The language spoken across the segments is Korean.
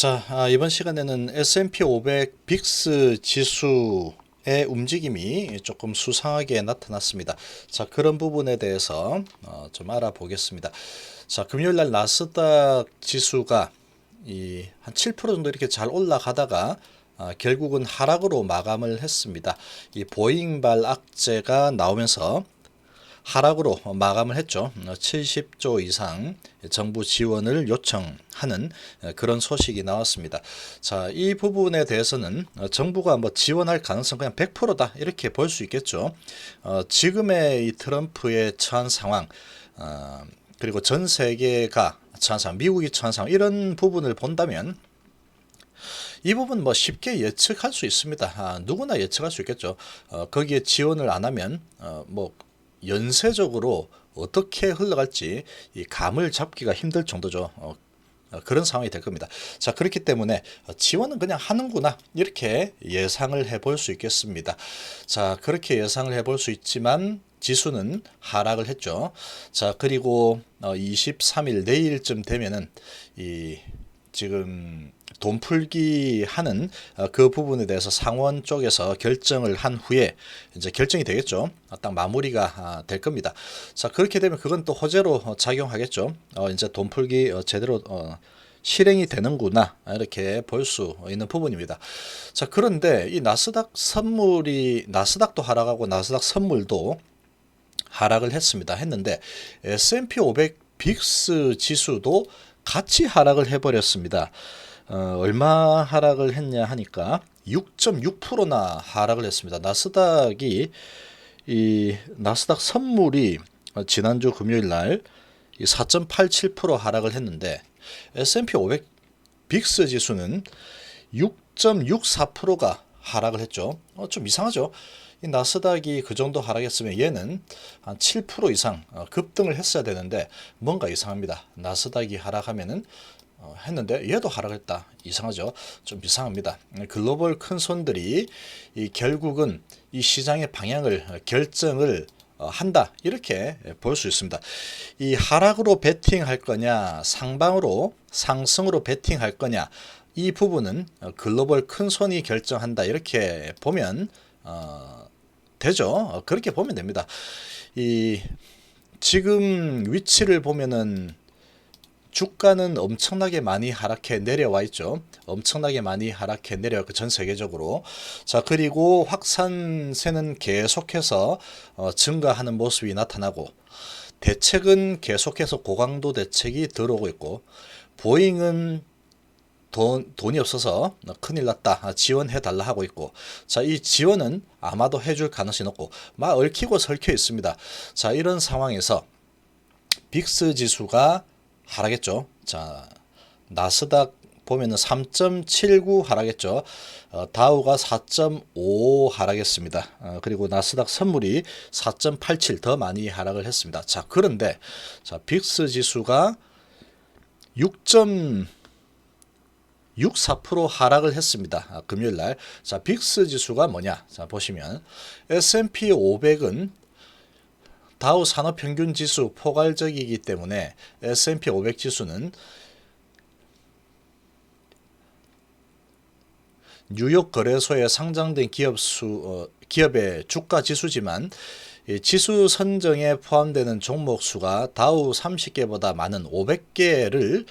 자, 아, 이번 시간에는 S&P 500 빅스 지수의 움직임이 조금 수상하게 나타났습니다. 자, 그런 부분에 대해서 어, 좀 알아보겠습니다. 자, 금요일 날 나스닥 지수가 이 한 7% 정도 이렇게 잘 올라가다가 아, 결국은 하락으로 마감을 했습니다. 이 보잉발 악재가 나오면서 하락으로 마감을 했죠. 70조 이상 정부 지원을 요청하는 그런 소식이 나왔습니다. 자, 이 부분에 대해서는 정부가 뭐 지원할 가능성 그냥 100%다 이렇게 볼 수 있겠죠. 어, 지금의 이 트럼프의 처한 상황 어, 그리고 전 세계가 처한 상황, 미국이 처한 상황 이런 부분을 본다면 이 부분 뭐 쉽게 예측할 수 있습니다. 아, 누구나 예측할 수 있겠죠. 어, 거기에 지원을 안 하면 어, 뭐 연쇄적으로 어떻게 흘러갈지 이 감을 잡기가 힘들 정도죠. 어, 어, 그런 상황이 될 겁니다. 자, 그렇기 때문에 어, 지원은 그냥 하는구나. 이렇게 예상을 해볼 수 있겠습니다. 자, 그렇게 예상을 해볼 수 있지만 지수는 하락을 했죠. 자, 그리고 어, 23일 내일쯤 되면은 이 지금 돈 풀기 하는 어, 그 부분에 대해서 상원 쪽에서 결정을 한 후에 이제 결정이 되겠죠. 어, 딱 마무리가 아, 될 겁니다. 자 그렇게 되면 그건 또 호재로 어, 작용하겠죠. 어, 이제 돈 풀기 어, 제대로 어, 실행이 되는구나 이렇게 볼 수 있는 부분입니다. 자 그런데 이 나스닥 선물이 나스닥도 하락하고 나스닥 선물도 하락을 했습니다. 했는데 S&P 500 빅스 지수도 같이 하락을 해버렸습니다. 어, 얼마 하락을 했냐 하니까 6.6%나 하락을 했습니다. 나스닥이 이 나스닥 선물이 지난주 금요일 날 4.87% 하락을 했는데 S&P 500 빅스 지수는 6.64%가 하락을 했죠. 어, 좀 이상하죠. 이 나스닥이 그 정도 하락했으면 얘는 한 7% 이상 어, 급등을 했어야 되는데 뭔가 이상합니다. 나스닥이 하락하면은 어, 했는데 얘도 하락했다. 이상하죠? 좀 이상합니다. 글로벌 큰 손들이 이 결국은 이 시장의 방향을 결정을 어, 한다 이렇게 볼 수 있습니다. 이 하락으로 베팅할 거냐 상방으로 상승으로 베팅할 거냐 이 부분은 글로벌 큰 손이 결정한다 이렇게 보면 어, 되죠. 어, 그렇게 보면 됩니다. 이 지금 위치를 보면은 주가는 엄청나게 많이 하락해 내려와 있죠. 엄청나게 많이 하락해 내려왔고 전 세계적으로. 자 그리고 확산세는 계속해서 어, 증가하는 모습이 나타나고 대책은 계속해서 고강도 대책이 들어오고 있고 보잉은 돈, 돈이 없어서 큰일 났다. 지원해 달라 하고 있고. 자, 이 지원은 아마도 해줄 가능성이 높고, 막 얽히고 설켜 있습니다. 자, 이런 상황에서 빅스 지수가 하락했죠. 자, 나스닥 보면은 3.79 하락했죠. 어, 다우가 4.5 하락했습니다. 어, 그리고 나스닥 선물이 4.87 더 많이 하락을 했습니다. 자, 그런데 자, 빅스 지수가 6. 64% 하락을 했습니다. 아, 금요일 날. 자, 빅스 지수가 뭐냐? 자, 보시면 S&P 500은 다우 산업 평균 지수 포괄적이기 때문에 S&P 500 지수는 뉴욕 거래소에 상장된 기업 수 어, 기업의 주가 지수지만 지수 선정에 포함되는 종목 수가 다우 30개보다 많은 500개를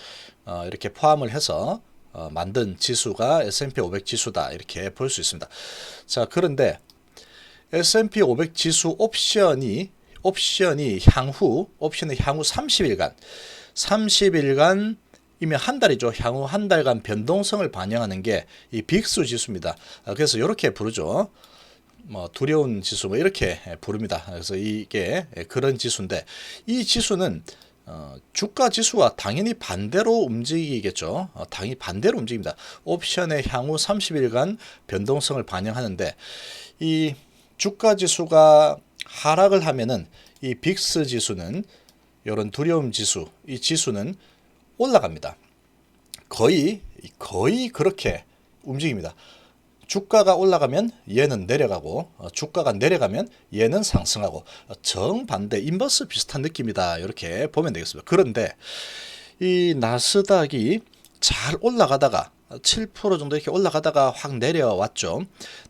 어, 이렇게 포함을 해서 어, 만든 지수가 S&P 500 지수다 이렇게 볼 수 있습니다. 자 그런데 S&P 500 지수 옵션이 옵션이 향후 옵션의 향후 30일간 30일간 이면 한 달이죠. 향후 한 달간 변동성을 반영하는 게 이 빅스 지수입니다. 아, 그래서 이렇게 부르죠. 뭐 두려운 지수 뭐 이렇게 부릅니다. 그래서 이게 그런 지수인데 이 지수는 어, 주가 지수와 당연히 반대로 움직이겠죠. 어, 당연히 반대로 움직입니다. 옵션의 향후 30일간 변동성을 반영하는데 이 주가 지수가 하락을 하면은 이 빅스 지수는 이런 두려움 지수, 이 지수는 올라갑니다. 거의 거의 그렇게 움직입니다. 주가가 올라가면 얘는 내려가고 어, 주가가 내려가면 얘는 상승하고 어, 정반대 인버스 비슷한 느낌이다 이렇게 보면 되겠습니다. 그런데 이 나스닥이 잘 올라가다가 7% 정도 이렇게 올라가다가 확 내려왔죠.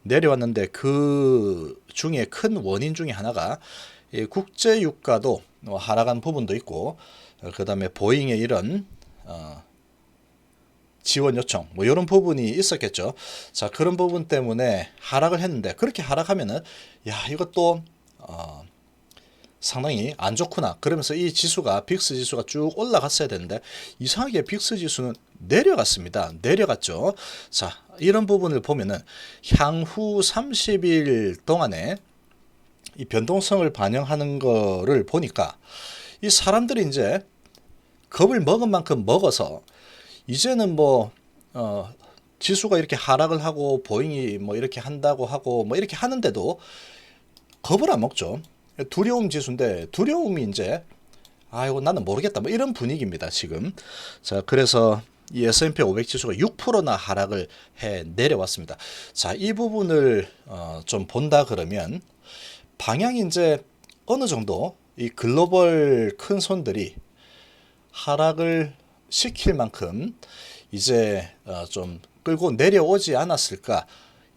내려왔는데 그 중에 큰 원인 중에 하나가 이 국제 유가도 뭐 하락한 부분도 있고 어, 그다음에 보잉의 이런 어, 지원 요청 뭐 이런 부분이 있었겠죠. 자 그런 부분 때문에 하락을 했는데 그렇게 하락하면은 야 이것도 어, 상당히 안 좋구나. 그러면서 이 지수가 빅스 지수가 쭉 올라갔어야 되는데 이상하게 빅스 지수는 내려갔습니다. 내려갔죠. 자 이런 부분을 보면은 향후 30일 동안에 이 변동성을 반영하는 거를 보니까 이 사람들이 이제 겁을 먹은 만큼 먹어서 이제는 뭐 어, 지수가 이렇게 하락을 하고 보잉이 뭐 이렇게 한다고 하고 뭐 이렇게 하는데도 겁을 안 먹죠. 두려움 지수인데 두려움이 이제 아이고 나는 모르겠다 뭐 이런 분위기입니다 지금. 자 그래서 이 S&P 500 지수가 6%나 하락을 해 내려왔습니다. 자 이 부분을 어, 좀 본다 그러면 방향이 이제 어느 정도 이 글로벌 큰 손들이 하락을 시킬 만큼 이제 어, 좀 끌고 내려오지 않았을까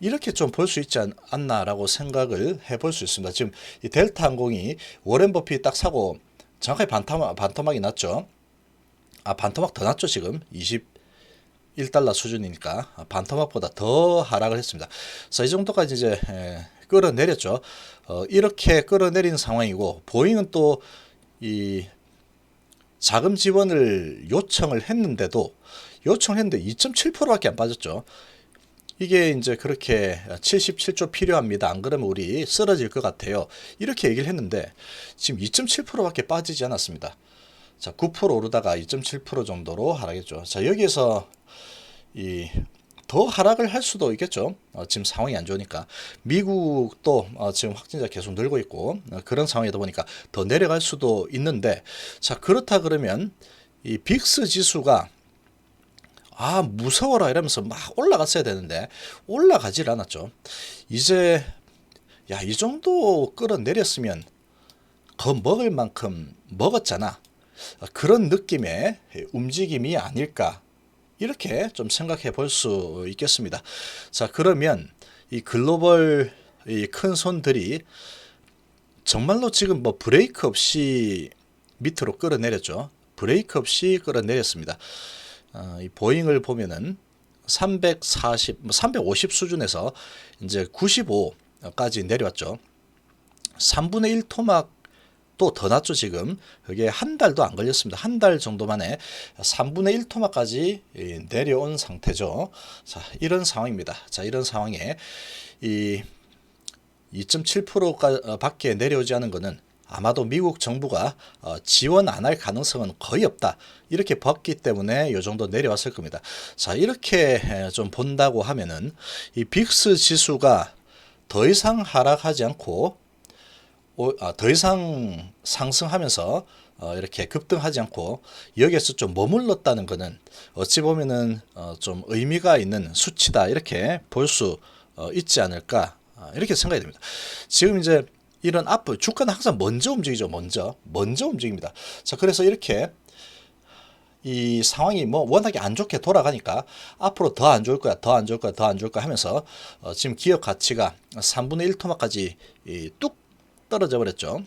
이렇게 좀 볼 수 있지 않- 않나라고 생각을 해볼 수 있습니다. 지금 이 델타 항공이 워렌 버핏 딱 사고 정확하게 반토막, 반토막이 났죠. 아 반토막 더 났죠 지금 21달러 수준이니까 아, 반토막보다 더 하락을 했습니다. 그래서 이 정도까지 이제 에, 끌어내렸죠. 어, 이렇게 끌어내린 상황이고 보잉은 또이 자금 지원을 요청을 했는데도 요청을 했는데 2.7%밖에 안 빠졌죠. 이게 이제 그렇게 77조 필요합니다. 안 그러면 우리 쓰러질 것 같아요. 이렇게 얘기를 했는데 지금 2.7%밖에 빠지지 않았습니다. 자, 9% 오르다가 2.7% 정도로 하락했죠. 자, 여기에서 이 더 하락을 할 수도 있겠죠. 어, 지금 상황이 안 좋으니까 미국도 어, 지금 확진자 계속 늘고 있고 어, 그런 상황이다 보니까 더 내려갈 수도 있는데 자 그렇다 그러면 이 빅스 지수가 아 무서워라 이러면서 막 올라갔어야 되는데 올라가질 않았죠. 이제 야 이 정도 끌어내렸으면 더 먹을 만큼 먹었잖아. 어, 그런 느낌의 움직임이 아닐까 이렇게 좀 생각해 볼 수 있겠습니다. 자 그러면 이 글로벌 이 큰 손들이 정말로 지금 뭐 브레이크 없이 밑으로 끌어내렸죠. 브레이크 없이 끌어내렸습니다. 어, 이 보잉을 보면은 340, 뭐350 수준에서 이제 95까지 내려왔죠. 3분의 1 토막 또 더 낮죠 지금 그게 한 달도 안 걸렸습니다 한 달 정도 만에 3분의 1 토막까지 예, 내려온 상태죠 자 이런 상황입니다 자 이런 상황에 이 2.7% 밖에 내려오지 않은 것은 아마도 미국 정부가 어, 지원 안 할 가능성은 거의 없다. 이렇게 봤기 때문에 이 정도 내려왔을 겁니다. 자, 이렇게 에, 좀 본다고 하면은 이 빅스 지수가 더 이상 하락하지 않고 더 이상 상승하면서 어, 이렇게 급등하지 않고 여기에서 좀 머물렀다는 것은 어찌 보면은 어, 좀 의미가 있는 수치다 이렇게 볼 수 있지 않을까 아, 이렇게 생각이 됩니다. 지금 이제 이런 앞으로 주가는 항상 먼저 움직이죠. 먼저 먼저 움직입니다. 자 그래서 이렇게 이 상황이 뭐 워낙에 안 좋게 돌아가니까 앞으로 더 안 좋을 거야, 더 안 좋을 거야, 더 안 좋을 거야 하면서 어, 지금 기업 가치가 3분의 1 토막까지 이, 뚝 떨어져 버렸죠.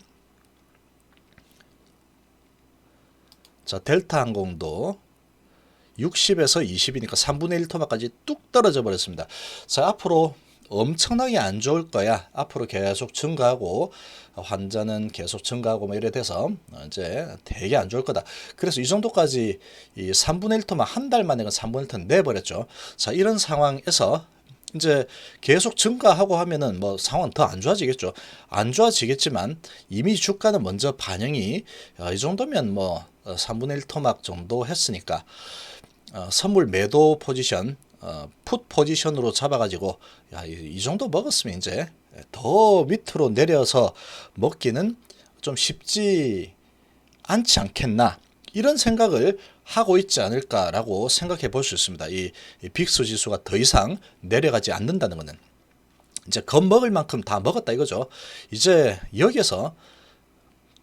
자, 델타 항공도 60에서 20이니까 3분의 1 토막까지 뚝 떨어져 버렸습니다. 자, 앞으로 엄청나게 안 좋을 거야. 앞으로 계속 증가하고 환자는 계속 증가하고 뭐 이래 돼서 이제 되게 안 좋을 거다. 그래서 이 정도까지 이 3분의 1토만 한 달 만에 그 3분의 1토 내버렸죠. 자, 이런 상황에서 이제 계속 증가하고 하면은 뭐 상황 더 안 좋아지겠죠. 안 좋아지겠지만 이미 주가는 먼저 반영이 어, 이 정도면 뭐 어, 3분의 1 토막 정도 했으니까 어, 선물 매도 포지션, 어, 풋 포지션으로 잡아가지고 야, 이, 이 정도 먹었으면 이제 더 밑으로 내려서 먹기는 좀 쉽지 않지 않겠나 이런 생각을 하고 있지 않을까라고 생각해 볼 수 있습니다. 이, 이 빅스 지수가 더 이상 내려가지 않는다는 것은 이제 겁먹을 만큼 다 먹었다 이거죠. 이제 여기에서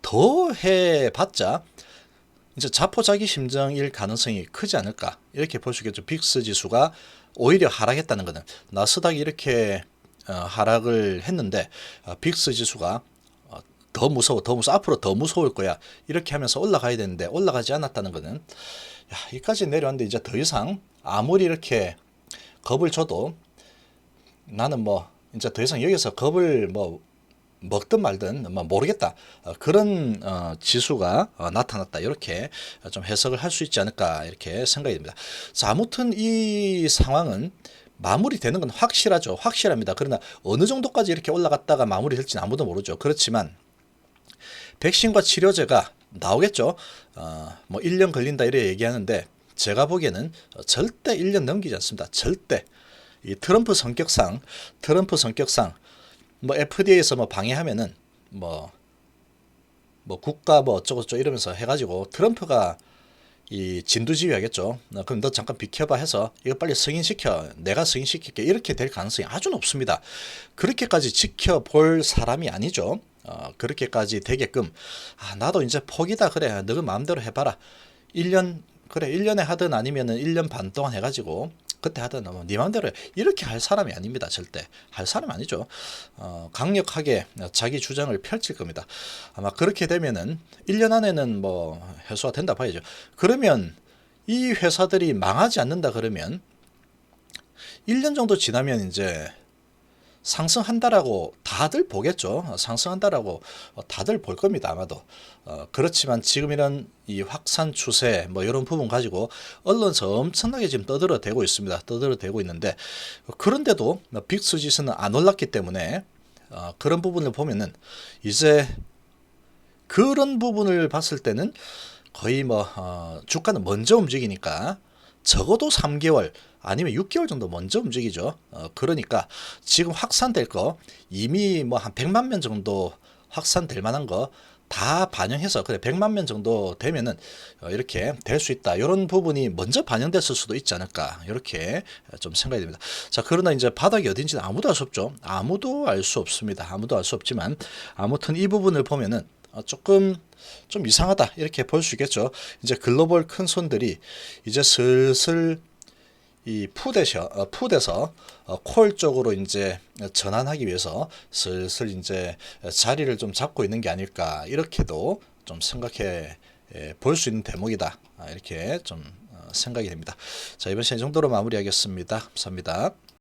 더 해봤자 이제 자포자기 심정일 가능성이 크지 않을까 이렇게 볼 수 있겠죠. 빅스 지수가 오히려 하락했다는 것은 나스닥이 이렇게 어, 하락을 했는데 어, 빅스 지수가 어, 더 무서워, 더 무서워, 앞으로 더 무서울 거야 이렇게 하면서 올라가야 되는데 올라가지 않았다는 것은 야, 여기까지 내려왔는데 이제 더 이상 아무리 이렇게 겁을 줘도 나는 뭐 이제 더 이상 여기서 겁을 뭐 먹든 말든 뭐 모르겠다 어, 그런 어, 지수가 어, 나타났다 이렇게 좀 해석을 할 수 있지 않을까 이렇게 생각이 듭니다. 자 아무튼 이 상황은 마무리되는 건 확실하죠. 확실합니다. 그러나 어느 정도까지 이렇게 올라갔다가 마무리될지는 아무도 모르죠. 그렇지만 백신과 치료제가 나오겠죠. 어, 뭐 1년 걸린다 이래 얘기하는데 제가 보기에는 절대 1년 넘기지 않습니다. 절대. 이 트럼프 성격상 트럼프 성격상 뭐 FDA에서 뭐 방해하면은 뭐뭐 국가 뭐 어쩌고 저쩌고 이러면서 해가지고 트럼프가 이 진두지휘하겠죠. 어, 그럼 너 잠깐 비켜봐 해서 이거 빨리 승인시켜. 내가 승인시킬게. 이렇게 될 가능성이 아주 높습니다. 그렇게까지 지켜볼 사람이 아니죠. 어, 그렇게까지 되게끔 아 나도 이제 포기다 그래. 너가 마음대로 해봐라. 1년 그래 1년에 하든 아니면은 1년 반 동안 해가지고 그때 하든 뭐 네 마음대로 해. 이렇게 할 사람이 아닙니다 절대 할 사람 아니죠 어, 강력하게 자기 주장을 펼칠 겁니다 아마 그렇게 되면은 1년 안에는 뭐 해소가 된다 봐야죠 그러면 이 회사들이 망하지 않는다 그러면 1년 정도 지나면 이제 상승한다라고 다들 보겠죠. 상승한다라고 어, 다들 볼 겁니다. 아마도. 어, 그렇지만 지금 이런 이 확산 추세 뭐 이런 부분 가지고 언론에서 엄청나게 지금 떠들어대고 있습니다. 떠들어대고 있는데 그런데도 빅스 지수는 안 올랐기 때문에 어, 그런 부분을 보면은 이제 그런 부분을 봤을 때는 거의 뭐 어, 주가는 먼저 움직이니까 적어도 3개월 아니면 6개월 정도 먼저 움직이죠. 어, 그러니까 지금 확산될 거 이미 뭐 한 100만 명 정도 확산될 만한 거 다 반영해서 그래 100만 명 정도 되면은 어, 이렇게 될 수 있다. 이런 부분이 먼저 반영됐을 수도 있지 않을까. 이렇게 좀 생각이 됩니다. 자, 그러나 이제 바닥이 어딘지는 아무도 알 수 없죠. 아무도 알 수 없습니다. 아무도 알 수 없지만 아무튼 이 부분을 보면은 어, 조금 좀 이상하다 이렇게 볼 수 있겠죠. 이제 글로벌 큰 손들이 이제 슬슬 이 푸대셔 어, 푸대서 어, 콜 쪽으로 이제 전환하기 위해서 슬슬 이제 자리를 좀 잡고 있는 게 아닐까 이렇게도 좀 생각해 볼 수 있는 대목이다 아, 이렇게 좀 어, 생각이 됩니다. 자 이번 시간 이 정도로 마무리하겠습니다. 감사합니다.